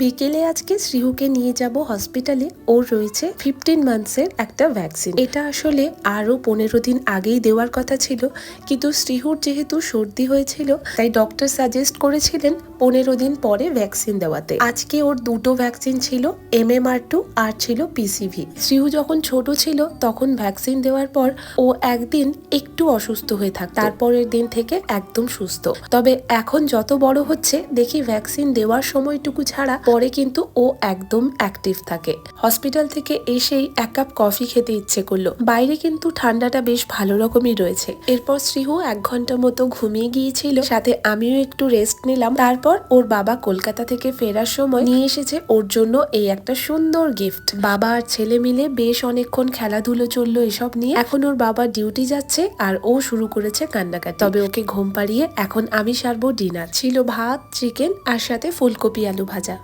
বিকেলে আজকে শ্রীহুকে নিয়ে যাব হসপিটালে। ওর রয়েছে ফিফটিন মান্থসের একটা ভ্যাকসিন এটা আসলে আরও পনেরো দিন আগেই দেওয়ার কথা ছিল, কিন্তু শ্রীহুর যেহেতু সর্দি হয়েছিল, তাই ডক্টর সাজেস্ট করেছিলেন পনেরো দিন পরে ভ্যাকসিন দেওয়াতে। আজকে ওর দুটো ভ্যাকসিন ছিল এম এম আর টু আর ছিল পিসিভি শ্রীহু যখন ছোট ছিল, তখন ভ্যাকসিন দেওয়ার পর ও একদিন একটু অসুস্থ হয়ে থাকত। তারপরের দিন থেকে একদম সুস্থ। তবে এখন যত বড় হচ্ছে, দেখি ভ্যাকসিন দেওয়ার সময়টুকু ছাড়া পরে কিন্তু ও একদম অ্যাক্টিভ থাকে। হসপিটাল থেকে এসেই এক কাপ কফি খেতে ইচ্ছে করল। বাইরে কিন্তু ঠান্ডাটা বেশ ভালো রকমই রয়েছে। এরপর শ্রীহু এক ঘণ্টা মতো ঘুমিয়ে গিয়েছিল। সাথে আমিও একটু রেস্ট নিলাম। তারপর ওর বাবা কলকাতা থেকে ফেরার সময় নিয়ে এসেছে ওর জন্য এই একটা সুন্দর গিফট বাবা আর ছেলে মিলে বেশ অনেকক্ষণ খেলাধুলো চলল এসব নিয়ে। এখন ওর বাবা ডিউটি যাচ্ছে আর ও শুরু করেছে কান্নাকাটি। তবে ওকে ঘুম পাড়িয়ে এখন আমি সারবো ডিনার। ছিল ভাত চিকেন আর সাথে ফুলকপি আলু ভাজা।